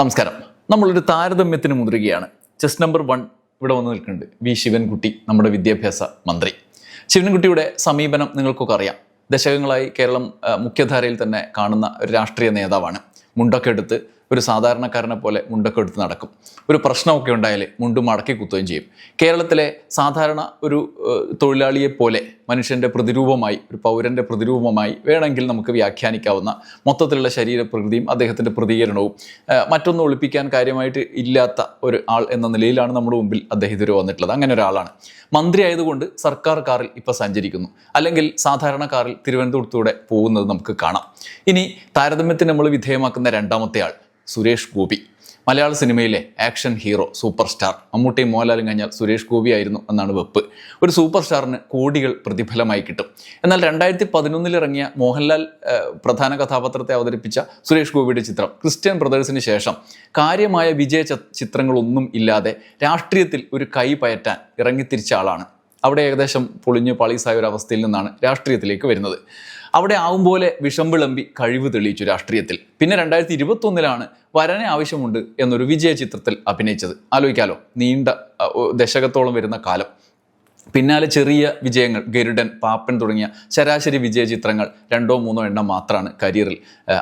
നമസ്കാരം. നമ്മളൊരു താരതമ്യത്തിന് മുതിരുകയാണ്. ചെസ് നമ്പർ വൺ ഇവിടെ വന്ന് നിൽക്കുന്നുണ്ട്. വി ശിവൻകുട്ടി നമ്മുടെ വിദ്യാഭ്യാസ മന്ത്രി. ശിവൻകുട്ടിയുടെ സമീപനം നിങ്ങൾക്കൊക്കെ അറിയാം. ദശകങ്ങളായി കേരളം മുഖ്യധാരയിൽ തന്നെ കാണുന്ന ഒരു രാഷ്ട്രീയ നേതാവാണ്. മുണ്ടൊക്കെ എടുത്ത് ഒരു സാധാരണക്കാരനെ പോലെ മുണ്ടൊക്കെ എടുത്ത് നടക്കും. ഒരു പ്രശ്നമൊക്കെ ഉണ്ടായാൽ മുണ്ട് മടക്കി കുത്തുകയും ചെയ്യും. കേരളത്തിലെ സാധാരണ ഒരു തൊഴിലാളിയെ പോലെ മനുഷ്യന്റെ പ്രതിരൂപമായി ഒരു പൗരന്റെ പ്രതിരൂപമായി വേണമെങ്കിൽ നമുക്ക് വ്യാഖ്യാനിക്കാവുന്ന മൊത്തത്തിലുള്ള ശരീരപ്രകൃതിയും അദ്ദേഹത്തിന്റെ പ്രതികരണവും മറ്റൊന്നും ഒളിപ്പിക്കാൻ കാര്യമായിട്ട് ഇല്ലാത്ത ഒരു ആൾ എന്ന നിലയിലാണ് നമ്മുടെ മുമ്പിൽ അദ്ദേഹം ഇതുവരെ വന്നിട്ടുള്ളത്. അങ്ങനെ ഒരാളാണ്. മന്ത്രി ആയതുകൊണ്ട് സർക്കാർ കാറിൽ ഇപ്പോൾ സഞ്ചരിക്കുന്നു. അല്ലെങ്കിൽ സാധാരണ കാറിൽ തിരുവനന്തപുരത്തൂടെ പോകുന്നത് നമുക്ക് കാണാം. ഇനി താരതമ്യത്തിന് നമ്മൾ വിധേയമാക്കുന്ന രണ്ടാമത്തെ ആൾ സുരേഷ് ഗോപി. മലയാള സിനിമയിലെ ആക്ഷൻ ഹീറോ സൂപ്പർ സ്റ്റാർ മമ്മൂട്ടിയും മോഹൻലാലും കഴിഞ്ഞാൽ സുരേഷ് ഗോപി ആയിരുന്നു എന്നാണ് വെപ്പ്. ഒരു സൂപ്പർ സ്റ്റാറിന് കോടികൾ പ്രതിഫലമായി കിട്ടും. എന്നാൽ രണ്ടായിരത്തി പതിനൊന്നിൽ ഇറങ്ങിയ മോഹൻലാൽ പ്രധാന കഥാപാത്രത്തെ അവതരിപ്പിച്ച സുരേഷ് ഗോപിയുടെ ചിത്രം ക്രിസ്ത്യൻ ബ്രദേഴ്സിന് ശേഷം കാര്യമായ വിജയ ചിത്രങ്ങളൊന്നും ഇല്ലാതെ രാഷ്ട്രീയത്തിൽ ഒരു കൈ പയറ്റാൻ ഇറങ്ങിത്തിരിച്ച ആളാണ്. അവിടെ ഏകദേശം പൊളിഞ്ഞ് പാളീസായ ഒരു അവസ്ഥയിൽ നിന്നാണ് രാഷ്ട്രീയത്തിലേക്ക് വരുന്നത്. അവിടെ ആവും പോലെ വിഷം കഴിവ് തെളിയിച്ചു രാഷ്ട്രീയത്തിൽ. പിന്നെ രണ്ടായിരത്തി ഇരുപത്തൊന്നിലാണ് വരനെ ആവശ്യമുണ്ട് എന്നൊരു വിജയ ചിത്രത്തിൽ അഭിനയിച്ചത്. ആലോചിക്കാലോ നീണ്ട ദശകത്തോളം വരുന്ന കാലം. പിന്നാലെ ചെറിയ വിജയങ്ങൾ ഗരുഡൻ പാപ്പൻ തുടങ്ങിയ ശരാശരി വിജയ ചിത്രങ്ങൾ രണ്ടോ മൂന്നോ എണ്ണം മാത്രമാണ് കരിയറിൽ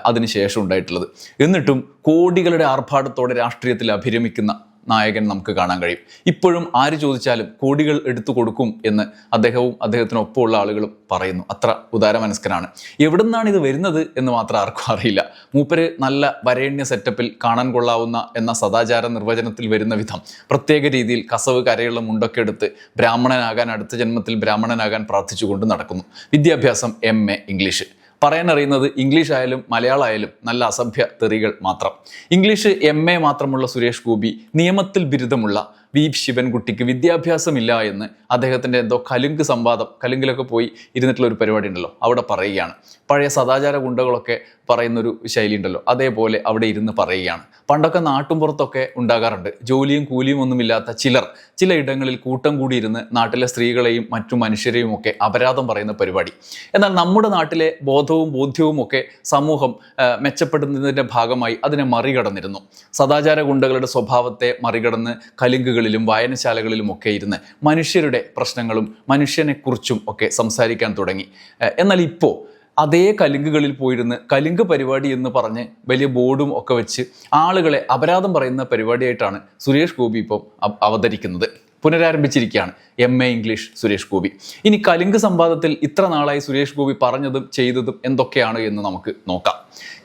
അതിനുശേഷം ഉണ്ടായിട്ടുള്ളത്. എന്നിട്ടും കോടികളുടെ ആർഭാടത്തോടെ രാഷ്ട്രീയത്തിൽ അഭിരമിക്കുന്ന നായകൻ നമുക്ക് കാണാൻ കഴിയും. ഇപ്പോഴും ആര് ചോദിച്ചാലും കോടികൾ എടുത്തു കൊടുക്കും എന്ന് അദ്ദേഹവും അദ്ദേഹത്തിനൊപ്പമുള്ള ആളുകളും പറയുന്നു. അത്ര ഉദാരമനസ്കനാണ്. എവിടെ നിന്നാണ് ഇത് വരുന്നത് എന്ന് മാത്രം ആർക്കും അറിയില്ല. മൂപ്പര് നല്ല വരേണ്യ സെറ്റപ്പിൽ കാണാൻ കൊള്ളാവുന്ന എന്ന സദാചാര നിർവചനത്തിൽ വരുന്ന വിധം പ്രത്യേക രീതിയിൽ കസവ് കരയുള്ള മുണ്ടൊക്കെ എടുത്ത് ബ്രാഹ്മണനാകാൻ അടുത്ത ജന്മത്തിൽ ബ്രാഹ്മണനാകാൻ പ്രാർത്ഥിച്ചുകൊണ്ട് നടക്കുന്നു. വിദ്യാഭ്യാസം എം എ ഇംഗ്ലീഷ് പറയാൻ അറിയുന്നത് ഇംഗ്ലീഷ് ആയാലും മലയാളം ആയാലും നല്ല അസഭ്യ തെറികൾ മാത്രം. ഇംഗ്ലീഷ് എം എ മാത്രമുള്ള സുരേഷ് ഗോപി നിയമത്തിൽ ബിരുദമുള്ള വി ശിവൻകുട്ടിക്ക് വിദ്യാഭ്യാസമില്ല എന്ന് അദ്ദേഹത്തിന്റെ എന്തോ കലുങ്ക് സംവാദം കലുങ്കിലൊക്കെ പോയി ഇരുന്നിട്ടുള്ള ഒരു പരിപാടി ഉണ്ടല്ലോ അവിടെ പറയുകയാണ്. പഴയ സദാചാര ഗുണ്ടകളൊക്കെ പറയുന്നൊരു ശൈലി ഉണ്ടല്ലോ അതേപോലെ അവിടെ ഇരുന്ന് പറയുകയാണ്. പണ്ടൊക്കെ നാട്ടുമ്പുറത്തൊക്കെ ഉണ്ടാകാറുണ്ട്. ജോലിയും കൂലിയും ഒന്നുമില്ലാത്ത ചിലർ ചില ഇടങ്ങളിൽ കൂട്ടം കൂടിയിരുന്ന് നാട്ടിലെ സ്ത്രീകളെയും മറ്റു മനുഷ്യരെയും ഒക്കെ അപരാധം പറയുന്ന പരിപാടി. എന്നാൽ നമ്മുടെ നാട്ടിലെ ബോധവും ബോധ്യവും ഒക്കെ സമൂഹം മെച്ചപ്പെടുന്നതിന്റെ ഭാഗമായി അതിനെ മറികടന്നിരുന്നു. സദാചാര ഗുണ്ടകളുടെ സ്വഭാവത്തെ മറികടന്ന് കലിങ്കുകളിലും വായനശാലകളിലും ഒക്കെ ഇരുന്ന് മനുഷ്യരുടെ പ്രശ്നങ്ങളും മനുഷ്യനെക്കുറിച്ചും ഒക്കെ സംസാരിക്കാൻ തുടങ്ങി. എന്നാൽ ഇപ്പോൾ അതേ കലുങ്കുകളിൽ പോയിരുന്ന് കലുങ്ക് പരിപാടി എന്ന് പറഞ്ഞ് വലിയ ബോർഡും ഒക്കെ വെച്ച് ആളുകളെ അപരാധം പറയുന്ന പരിപാടിയായിട്ടാണ് സുരേഷ് ഗോപി ഇപ്പം അവതരിക്കുന്നത്. പുനരാരംഭിച്ചിരിക്കുകയാണ് M A English Suresh Gopi. ഇനി കലുങ്ക് സംവാദത്തിൽ ഇത്ര നാളായി സുരേഷ് ഗോപി പറഞ്ഞതും ചെയ്തതും എന്തൊക്കെയാണ് എന്ന് നമുക്ക് നോക്കാം.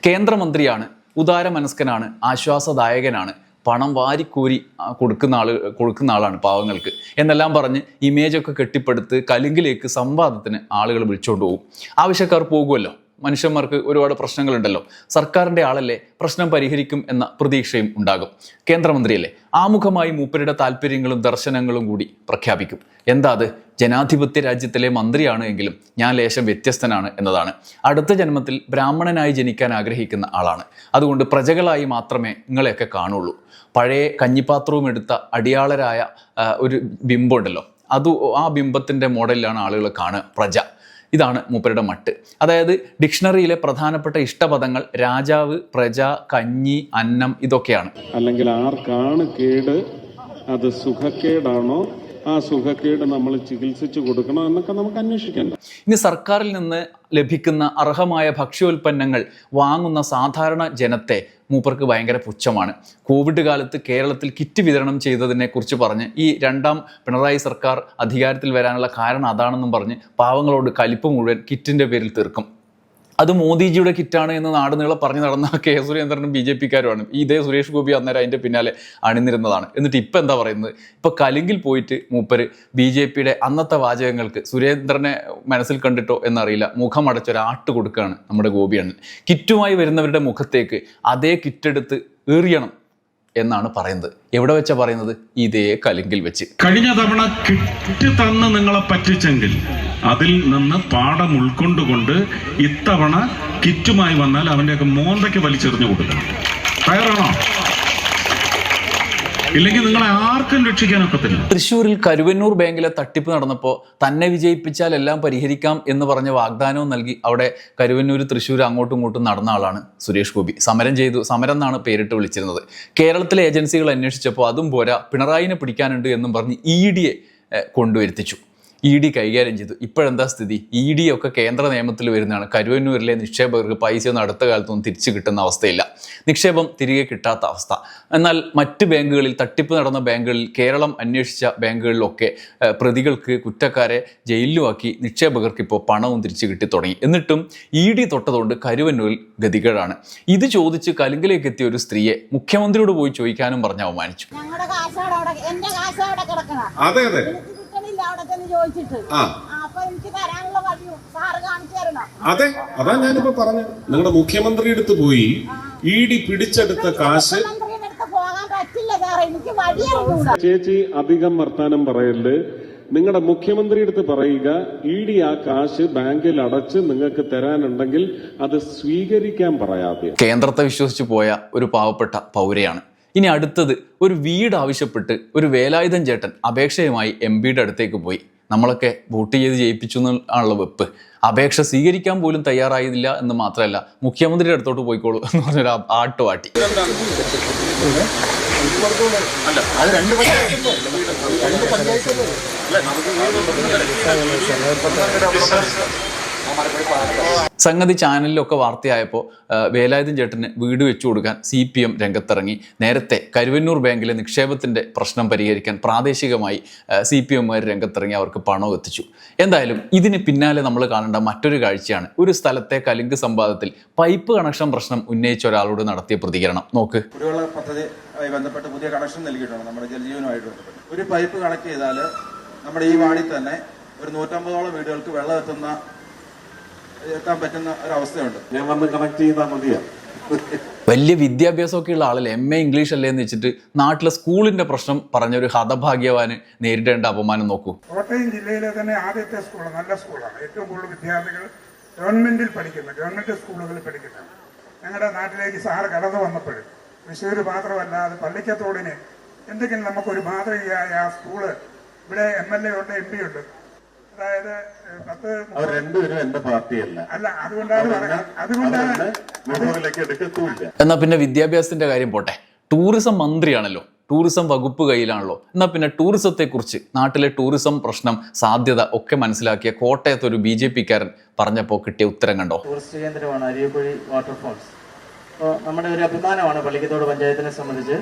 കേന്ദ്രമന്ത്രിയാണ് ഉദാരമനസ്കനാണ് ആശ്വാസദായകനാണ് പണം വാരിക്കൂരി കൊടുക്കുന്ന ആൾ കൊടുക്കുന്ന ആളാണ് പാവങ്ങൾക്ക്. എന്നെല്ലാം പറഞ്ഞ് ഇമേജൊക്കെ കെട്ടിപ്പടുത്ത് കലുങ്കിലേക്ക് സംവാദത്തിന് ആളുകൾ വിളിച്ചുകൊണ്ട് പോകും ആവശ്യക്കാർ പോകുമല്ലോ മനുഷ്യന്മാർക്ക് ഒരുപാട് പ്രശ്നങ്ങളുണ്ടല്ലോ. സർക്കാരിന്റെ ആളല്ലേ പ്രശ്നം പരിഹരിക്കും എന്ന പ്രതീക്ഷയും ഉണ്ടാകും. കേന്ദ്രമന്ത്രിയല്ലേ ആമുഖമായി മൂപ്പരുടെ താല്പര്യങ്ങളും ദർശനങ്ങളും കൂടി പ്രഖ്യാപിക്കും. എന്താ അത്? ജനാധിപത്യ രാജ്യത്തിലെ മന്ത്രിയാണ് എങ്കിലും ഞാൻ ലേശം വ്യത്യസ്തനാണ് എന്നതാണ്. അടുത്ത ജന്മത്തിൽ ബ്രാഹ്മണനായി ജനിക്കാൻ ആഗ്രഹിക്കുന്ന ആളാണ്. അതുകൊണ്ട് പ്രജകളായി മാത്രമേ നിങ്ങളെയൊക്കെ കാണുള്ളൂ. പഴയ കഞ്ഞിപ്പാത്രവും എടുത്ത അടിയാളരായ ഒരു ബിംബമുണ്ടല്ലോ അത് ആ ബിംബത്തിന്റെ മോഡലിലാണ് ആളുകൾ കാണുക. പ്രജ. ഇതാണ് മൂപ്പരുടെ മട്ട്. അതായത് ഡിക്ഷണറിയിലെ പ്രധാനപ്പെട്ട ഇഷ്ടപദങ്ങൾ രാജാവ് പ്രജ കഞ്ഞി അന്നം ഇതൊക്കെയാണ്. അല്ലെങ്കിൽ ആർക്കാണ് കേട്? അത് സുഖക്കേടാണോ? ആ സുഖക്കേട് നമ്മൾ ചികിത്സിച്ചു കൊടുക്കണം എന്നൊക്കെ നമുക്ക് അന്വേഷിക്കണ്ട. ഇനി സർക്കാരിൽ നിന്ന് ലഭിക്കുന്ന അർഹമായ ഭക്ഷ്യോൽപ്പന്നങ്ങൾ വാങ്ങുന്ന സാധാരണ ജനത്തെ മൂപ്പർക്ക് ഭയങ്കര പുച്ഛമാണ്. കോവിഡ് കാലത്ത് കേരളത്തിൽ കിറ്റ് വിതരണം ചെയ്തതിനെ കുറിച്ച് പറഞ്ഞ് ഈ രണ്ടാം പിണറായി സർക്കാർ അധികാരത്തിൽ വരാനുള്ള കാരണം അതാണെന്നും പറഞ്ഞ് പാവങ്ങളോട് കലിപ്പ് മുഴുവൻ കിറ്റിന്റെ പേരിൽ തീർക്കും. അത് മോദിജിയുടെ കിറ്റാണ് എന്ന് നാട് നീളെ പറഞ്ഞു നടന്ന കെ സുരേന്ദ്രനും ബി ജെ പിക്കാരുമാണ്. ഇതേ സുരേഷ് ഗോപി അന്നേരം അതിന്റെ പിന്നാലെ അണിനിരുന്നതാണ്. എന്നിട്ട് ഇപ്പം എന്താ പറയുന്നത്? ഇപ്പം കലിങ്കിൽ പോയിട്ട് മൂപ്പര് ബി ജെ പിയുടെ അന്നത്തെ വാചകങ്ങൾക്ക് സുരേന്ദ്രനെ മനസ്സിൽ കണ്ടിട്ടോ എന്നറിയില്ല. മുഖം അടച്ചൊരാട്ട് കൊടുക്കുകയാണ് നമ്മുടെ ഗോപിയണ്ണൻ കിറ്റുമായി വരുന്നവരുടെ മുഖത്തേക്ക് അതേ കിറ്റെടുത്ത് എറിയണം എന്നാണ് പറയുന്നത്. എവിടെ വെച്ചാ പറയുന്നത്? ഇതേ കലിങ്കിൽ വെച്ച്. കഴിഞ്ഞ തവണ കിറ്റ് തന്ന് നിങ്ങളെ പറ്റിച്ചെങ്കിൽ അതിൽ നിന്ന് പാഠം ഉൾക്കൊണ്ടുകൊണ്ട് ഇത്തവണ കിറ്റുമായി വന്നാൽ അവന്റെയൊക്കെ മോന്തയ്ക്ക് വലിച്ചെറിഞ്ഞു കൊടുക്കണം. തയ്യാറാണോ? ഇല്ലെങ്കിൽ നിങ്ങളെ ആർക്കും രക്ഷിക്കാനൊക്കത്തില്ല. തൃശ്ശൂരിൽ കരുവന്നൂർ ബാങ്കിലെ തട്ടിപ്പ് നടന്നപ്പോൾ തന്നെ വിജയിപ്പിച്ചാൽ എല്ലാം പരിഹരിക്കാം എന്ന് പറഞ്ഞ വാഗ്ദാനവും നൽകി അവിടെ കരുവന്നൂർ തൃശ്ശൂർ അങ്ങോട്ടും ഇങ്ങോട്ടും നടന്ന ആളാണ് സുരേഷ് ഗോപി. സമരം ചെയ്തു സമരം എന്നാണ് പേരിട്ട് വിളിച്ചിരുന്നത്. കേരളത്തിലെ ഏജൻസികൾ അന്വേഷിച്ചപ്പോൾ അതും പോരാ പിണറായിനെ പിടിക്കാനുണ്ട് എന്നും പറഞ്ഞ് ഇ ഡിയെ കൊണ്ടുവരുത്തിച്ചു. ഇ ഡി കൈകാര്യം ചെയ്തു. ഇപ്പോഴെന്താ സ്ഥിതി? ഇ ഡി ഒക്കെ കേന്ദ്ര നിയമത്തിൽ വരുന്നതാണ്. കരുവന്നൂരിലെ നിക്ഷേപകർക്ക് പൈസയൊന്നും അടുത്ത കാലത്തൊന്നും തിരിച്ചു കിട്ടുന്ന അവസ്ഥയില്ല. നിക്ഷേപം തിരികെ കിട്ടാത്ത അവസ്ഥ. എന്നാൽ മറ്റ് ബാങ്കുകളിൽ തട്ടിപ്പ് നടന്ന ബാങ്കുകളിൽ കേരളം അന്വേഷിച്ച ബാങ്കുകളിലൊക്കെ പ്രതികൾക്ക് കുറ്റക്കാരെ ജയിലിലുമാക്കി നിക്ഷേപകർക്ക് ഇപ്പോൾ പണവും തിരിച്ചു കിട്ടി തുടങ്ങി. എന്നിട്ടും ഇ ഡി തൊട്ടതുകൊണ്ട് കരുവന്നൂരിൽ ഗതികേടാണ്. ഇത് ചോദിച്ച് കലുങ്കിലേക്ക് എത്തിയ ഒരു സ്ത്രീയെ മുഖ്യമന്ത്രിയോട് പോയി ചോദിക്കാനും പറഞ്ഞ് അവമാനിച്ചു. ഞങ്ങളുടെ കാശാണ് അവിടെ എന്റെ കാശ് അവിടെ കിടക്കണ. അതെ അതെ. ആ. അതെ അതാ ഞാനിപ്പോ പറഞ്ഞു നിങ്ങളുടെ മുഖ്യമന്ത്രി അടുത്ത് പോയി ഇ ഡി പിടിച്ചെടുത്ത കാശ് ചേച്ചി അധികം വർത്താനം പറയൽ നിങ്ങളുടെ മുഖ്യമന്ത്രി അടുത്ത് പറയുക ഇ ഡി ആ കാശ് ബാങ്കിൽ അടച്ച് നിങ്ങൾക്ക് തരാനുണ്ടെങ്കിൽ അത് സ്വീകരിക്കാൻ പറയാതെ. കേന്ദ്രത്തെ വിശ്വസിച്ച് പോയ ഒരു പാവപ്പെട്ട പൗരയാണ്. ഇനി അടുത്തത് ഒരു വീട് ആവശ്യപ്പെട്ട് ഒരു വേലായുധൻ ചേട്ടൻ അപേക്ഷയുമായി എം പിയുടെ അടുത്തേക്ക് പോയി. നമ്മളൊക്കെ വോട്ട് ചെയ്ത് ജയിപ്പിച്ചു എന്നുള്ള വെപ്പ്. അപേക്ഷ സ്വീകരിക്കാൻ പോലും തയ്യാറായില്ല എന്ന് മാത്രമല്ല മുഖ്യമന്ത്രിയുടെ അടുത്തോട്ട് പോയിക്കോളൂ എന്ന് പറഞ്ഞൊരു ആട്ടുവാട്ടി സംഗതി ചാനലിലൊക്കെ വാർത്തയായപ്പോൾ വേലായുധൻ ചേട്ടന് വീട് വെച്ചു കൊടുക്കാൻ സി പി എം രംഗത്തിറങ്ങി. നേരത്തെ കരുവന്നൂർ ബാങ്കിലെ നിക്ഷേപത്തിന്റെ പ്രശ്നം പരിഹരിക്കാൻ പ്രാദേശികമായി സി പി എമ്മുകാർ രംഗത്തിറങ്ങി അവർക്ക് പണം എത്തിച്ചു. എന്തായാലും ഇതിന് പിന്നാലെ നമ്മൾ കാണേണ്ട മറ്റൊരു കാഴ്ചയാണ്. ഒരു സ്ഥലത്തെ കലുങ്ക് സംവാദത്തിൽ പൈപ്പ് കണക്ഷൻ പ്രശ്നം ഉന്നയിച്ച ഒരാളോട് നടത്തിയ പ്രതികരണം. നോക്ക്. കുടിവെള്ള പദ്ധതിയുമായി ബന്ധപ്പെട്ട് പുതിയ കണക്ഷൻ നൽകിയിട്ടുണ്ട് നമ്മുടെ ജലജീവനുമായിട്ട് ഒരു പൈപ്പ് കണക്ട് ചെയ്താൽ നമ്മുടെ ഈ വാടി തന്നെ ഒരു നൂറ്റമ്പതോളം വീടുകൾക്ക് വെള്ളം എത്തുന്ന എത്താൻ പറ്റുന്ന ഒരു അവസ്ഥയുണ്ട് ഞാൻ വന്ന് കണക്ട് ചെയ്താൽ മതിയാ? വലിയ വിദ്യാഭ്യാസമൊക്കെ ഉള്ള ആളല്ലേ? എം എ ഇംഗ്ലീഷ് അല്ലേ എന്ന് വെച്ചിട്ട് നാട്ടിലെ സ്കൂളിന്റെ പ്രശ്നം പറഞ്ഞൊരു ഹതഭാഗ്യവാന് നേരിടേണ്ട അപമാനം നോക്കൂ. കോട്ടയം ജില്ലയിലെ തന്നെ ആദ്യത്തെ സ്കൂൾ നല്ല സ്കൂളാണ്. ഏറ്റവും കൂടുതൽ വിദ്യാർത്ഥികൾ ഗവൺമെന്റിൽ പഠിക്കുന്ന ഗവൺമെന്റ് സ്കൂളുകളിൽ പഠിക്കുന്ന ഞങ്ങളുടെ നാട്ടിലേക്ക് സാറ് കടന്നു വന്നപ്പോൾ തൃശ്ശൂർ മാത്രമല്ലാതെ പള്ളിക്കത്തോടിന് എന്തെങ്കിലും നമുക്കൊരു മാതൃകയായ ആ സ്കൂൾ ഇവിടെ എം എൽ എ ഉണ്ട് എം പി ഉണ്ട് അതായത് പത്ത് അവർ രണ്ടുപേരും എന്റെ പാർട്ടിയല്ല. അല്ല അതുകൊണ്ടാണ് പറയുന്നത് അതുകൊണ്ടാണ് എടുക്കത്തുമില്ല. എന്നാ പിന്നെ വിദ്യാഭ്യാസത്തിന്റെ കാര്യം പോട്ടെ. ടൂറിസം മന്ത്രിയാണല്ലോ. ടൂറിസം വകുപ്പ് കയ്യിലാണല്ലോ. എന്നാൽ പിന്നെ ടൂറിസത്തെക്കുറിച്ച് നാട്ടിലെ ടൂറിസം പ്രശ്നം സാധ്യത ഒക്കെ മനസ്സിലാക്കിയ കോട്ടയത്ത് ഒരു ബി ജെ പിക്കാരൻ പറഞ്ഞപ്പോൾ കിട്ടിയ ഉത്തരം കണ്ടോ? ടൂറിസ്റ്റ് കേന്ദ്രമാണ് അരിയക്കുഴി വാട്ടർഫോൾസ്. അപ്പോൾ നമ്മുടെ ഒരു അഭിമാനമാണ് പള്ളിക്കത്തോട് പഞ്ചായത്തിനെ സംബന്ധിച്ച്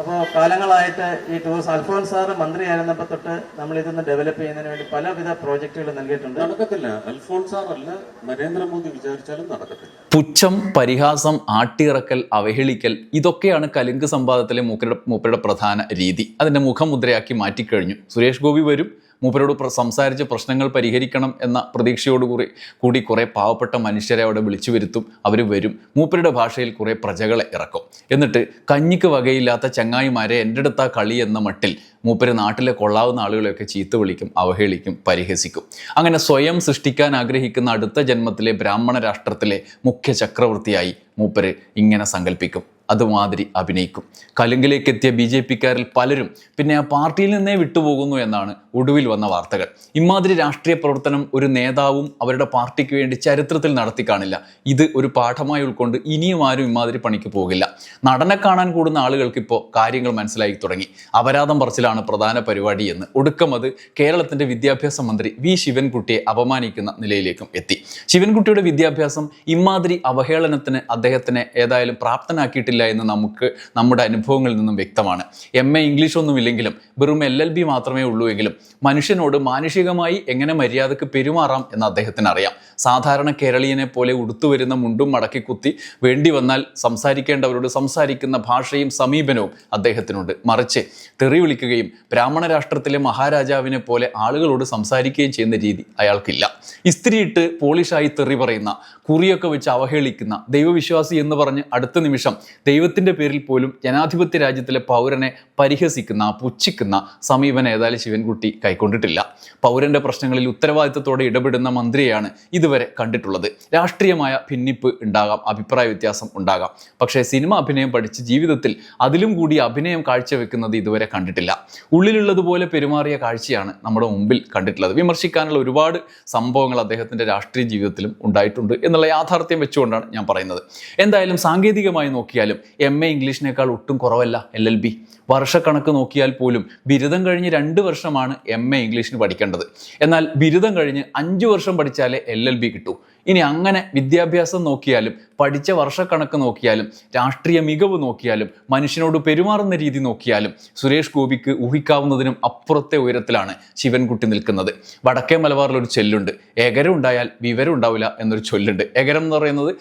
അപ്പോൾ കാലങ്ങളായിട്ട് ഈ ടൂറിസ്റ്റ് അൽഫോൻസ് സാറ് മന്ത്രിയായിരുന്നപ്പോൾ തൊട്ട് നമ്മൾ ഇതൊന്ന് ഡെവലപ്പ് ചെയ്യുന്നതിന് വേണ്ടി പലവിധ പ്രോജക്റ്റുകൾ നൽകിയിട്ടുണ്ട്. നടക്കത്തില്ല. അൽഫോൺസാർ അല്ല നരേന്ദ്രമോദി വിചാരിച്ചാലും നടക്കത്തില്ല. പുച്ഛം പരിഹാസം ആട്ടിറക്കൽ അവഹേളിക്കൽ ഇതൊക്കെയാണ് കലുങ്ക് സംവാദത്തിലെ മൂപ്പരുടെ മൂപ്പരുടെ പ്രധാന രീതി. അതിന്റെ മുഖമുദ്രയാക്കി മാറ്റിക്കഴിഞ്ഞു. സുരേഷ് ഗോപി വരും. മൂപ്പരോട് പ്ര- സംസാരിച്ച് പ്രശ്നങ്ങൾ പരിഹരിക്കണം എന്ന പ്രതീക്ഷയോടുകൂടി കൂടി കുറേ പാവപ്പെട്ട മനുഷ്യരെ അവിടെ വിളിച്ചു വരുത്തും. അവർ വരും. മൂപ്പരുടെ ഭാഷയിൽ കുറേ പ്രജകളെ ഇറക്കും. എന്നിട്ട് കഞ്ഞിക്ക് വകയില്ലാത്ത ചങ്ങായിമാരെ എന്റെ അടുത്താ കളി എന്ന മട്ടിൽ മൂപ്പര് നാട്ടിലെ കൊള്ളാവുന്ന ആളുകളെയൊക്കെ ചീത്ത വിളിക്കും അവഹേളിക്കും പരിഹസിക്കും. അങ്ങനെ സ്വയം സൃഷ്ടിക്കാൻ ആഗ്രഹിക്കുന്ന അടുത്ത ജന്മത്തിലെ ബ്രാഹ്മണ രാഷ്ട്രത്തിലെ മുഖ്യ ചക്രവർത്തിയായി മൂപ്പര് ഇങ്ങനെ സങ്കല്പിക്കും. അതുമാതിരി അഭിനയിക്കും. കലുങ്കിലേക്ക് എത്തിയ ബി ജെ പിക്കാരിൽ പലരും പിന്നെ ആ പാർട്ടിയിൽ നിന്നേ വിട്ടുപോകുന്നു എന്നാണ് ഒടുവിൽ വന്ന വാർത്തകൾ. ഇമാതിരി രാഷ്ട്രീയ പ്രവർത്തനം ഒരു നേതാവും അവരുടെ പാർട്ടിക്ക് വേണ്ടി ചരിത്രത്തിൽ നടത്തി കാണില്ല. ഇത് ഒരു പാഠമായി ഉൾക്കൊണ്ട് ഇനിയും ആരും ഇമാതിരി പണിക്ക് പോകില്ല. നടനെ കാണാൻ കൂടുന്ന ആളുകൾക്ക് ഇപ്പോൾ കാര്യങ്ങൾ മനസ്സിലായി തുടങ്ങി. അപരാധം പറച്ചിലാണ് പ്രധാന പരിപാടി എന്ന് ഒടുക്കം അത് കേരളത്തിന്റെ വിദ്യാഭ്യാസ മന്ത്രി വി ശിവൻകുട്ടിയെ അപമാനിക്കുന്ന നിലയിലേക്കും എത്തി. ശിവൻകുട്ടിയുടെ വിദ്യാഭ്യാസം ഇമാതിരി അവഹേളനത്തിന് അദ്ദേഹത്തിനെ ഏതായാലും പ്രാപ്തനാക്കിയിട്ടില്ല എന്ന് നമുക്ക് നമ്മുടെ അനുഭവങ്ങളിൽ നിന്നും വ്യക്തമാണ്. എം എ ഇംഗ്ലീഷ് ഒന്നുമില്ലെങ്കിലും വെറും എൽ എൽ ബി മാത്രമേ ഉള്ളൂ എങ്കിലും മനുഷ്യനോട് മാനുഷികമായി എങ്ങനെ മര്യാദയ്ക്ക് പെരുമാറാം എന്ന് അദ്ദേഹത്തിന് അറിയാം. സാധാരണ കേരളീയനെ പോലെ ഉടുത്തുവരുന്ന മുണ്ടും മടക്കി കുത്തി വേണ്ടി വന്നാൽ സംസാരിക്കേണ്ടവരോട് സംസാരിക്കുന്ന ഭാഷയും സമീപനവും അദ്ദേഹത്തിനുണ്ട്. മറിച്ച് തെറി വിളിക്കുകയും ബ്രാഹ്മണ രാഷ്ട്രത്തിലെ മഹാരാജാവിനെ പോലെ ആളുകളോട് സംസാരിക്കുകയും ചെയ്യുന്ന രീതി അയാൾക്കില്ല. ഇസ്ത്രിയിട്ട് പോളിഷായി തെറി പറയുന്ന കുറിയൊക്കെ വെച്ച് അവഹേളിക്കുന്ന ദൈവവിശ്വാസി എന്ന് പറഞ്ഞ് അടുത്ത നിമിഷം ദൈവത്തിന്റെ പേരിൽ പോലും ജനാധിപത്യ രാജ്യത്തിലെ പൗരനെ പരിഹസിക്കുന്ന പുച്ഛിക്കുന്ന സമീപനം ഏതായാലും ശിവൻകുട്ടി കൈക്കൊണ്ടിട്ടില്ല. പൗരന്റെ പ്രശ്നങ്ങളിൽ ഉത്തരവാദിത്തത്തോടെ ഇടപെടുന്ന മന്ത്രിയാണ് ഇതുവരെ കണ്ടിട്ടുള്ളത്. രാഷ്ട്രീയമായ ഭിന്നിപ്പ് ഉണ്ടാകാം അഭിപ്രായ വ്യത്യാസം ഉണ്ടാകാം. പക്ഷേ സിനിമ അഭിനയം പഠിച്ച് ജീവിതത്തിൽ അതിലും കൂടി അഭിനയം കാഴ്ചവെക്കുന്നത് ഇതുവരെ കണ്ടിട്ടില്ല. ഉള്ളിലുള്ളതുപോലെ പെരുമാറിയ കാഴ്ചയാണ് നമ്മുടെ മുമ്പിൽ കണ്ടിട്ടുള്ളത്. വിമർശിക്കാനുള്ള ഒരുപാട് സംഭവങ്ങൾ അദ്ദേഹത്തിന്റെ രാഷ്ട്രീയ ജീവിതത്തിലും ഉണ്ടായിട്ടുണ്ട് എന്നുള്ള യാഥാർത്ഥ്യം വെച്ചുകൊണ്ടാണ് ഞാൻ പറയുന്നത്. എന്തായാലും സാങ്കേതികമായി നോക്കിയാലും എം എ ഇംഗ്ലീഷിനേക്കാൾ ഒട്ടും കുറവല്ല എൽ എൽ ബി വർഷക്കണക്ക് നോക്കിയാൽ പോലും ബിരുദം കഴിഞ്ഞ് രണ്ട് വർഷമാണ് എം എ ഇംഗ്ലീഷിന് പഠിക്കേണ്ടത്. എന്നാൽ ബിരുദം കഴിഞ്ഞ് അഞ്ച് വർഷം പഠിച്ചാലേ എൽ എൽ ബി കിട്ടൂ. ഇനി അങ്ങനെ വിദ്യാഭ്യാസം നോക്കിയാലും പഠിച്ച വർഷക്കണക്ക് നോക്കിയാലും രാഷ്ട്രീയ മികവ് നോക്കിയാലും മനുഷ്യനോട് പെരുമാറുന്ന രീതി നോക്കിയാലും സുരേഷ് ഗോപിക്ക് ഊഹിക്കാവുന്നതിനും അപ്പുറത്തെ ഉയരത്തിലാണ് ശിവൻകുട്ടി നിൽക്കുന്നത്. വടക്കേ മലബാറിൽ ഒരു ചൊല്ലുണ്ട്. എകരം ഉണ്ടായാൽ വിവരം ഉണ്ടാവില്ല എന്നൊരു ചൊല്ലുണ്ട്. എകരം എന്ന് പറയുന്നത്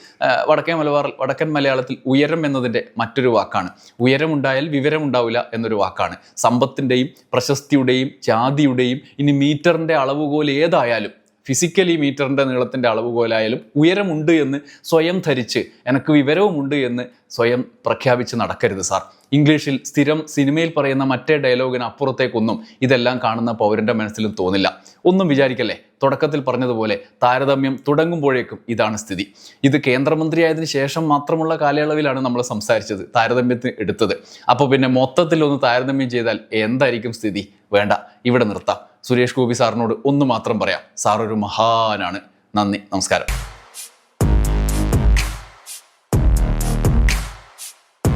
വടക്കേ മലബാറിൽ വടക്കൻ മലയാളത്തിൽ ഉയരം എന്നതിന്റെ മറ്റൊരു വാക്കാണ്. ഉയരമുണ്ടായാൽ വിവരം ഉണ്ടാവില്ല എന്നൊരു വാക്കാണ്. സമ്പത്തിന്റെയും പ്രശസ്തിയുടെയും ജാതിയുടെയും ഇനി മീറ്ററിന്റെ അളവുകോൽ ഏതായാലും ഫിസിക്കലി മീറ്ററിന്റെ നീളത്തിന്റെ അളവുകോലായാലും ഉയരമുണ്ട് എന്ന് സ്വയം ധരിച്ച് എനിക്ക് വിവരവുമുണ്ട് എന്ന് സ്വയം പ്രഖ്യാപിച്ച് നടക്കരുത് സാർ. ഇംഗ്ലീഷിൽ സ്ഥിരം സിനിമയിൽ പറയുന്ന മറ്റേ ഡയലോഗിന് അപ്പുറത്തേക്കൊന്നും ഇതെല്ലാം കാണുന്ന പൗരന്റെ മനസ്സിലും തോന്നില്ല. ഒന്നും വിചാരിക്കല്ലേ? തുടക്കത്തിൽ പറഞ്ഞതുപോലെ താരതമ്യം തുടങ്ങുമ്പോഴേക്കും ഇതാണ് സ്ഥിതി. ഇത് കേന്ദ്രമന്ത്രിയായതിനു ശേഷം മാത്രമുള്ള കാലയളവിലാണ് നമ്മൾ സംസാരിച്ചത് താരതമ്യത്തിന് എടുത്തത്. അപ്പോൾ പിന്നെ മൊത്തത്തിൽ ഒന്ന് താരതമ്യം ചെയ്താൽ എന്തായിരിക്കും സ്ഥിതി? വേണ്ട ഇവിടെ നിർത്താം. സുരേഷ് ഗോപി സാറിനോട് ഒന്ന് മാത്രം പറയാം. സാർ ഒരു മഹാനാണ്. നന്ദി. നമസ്കാരം.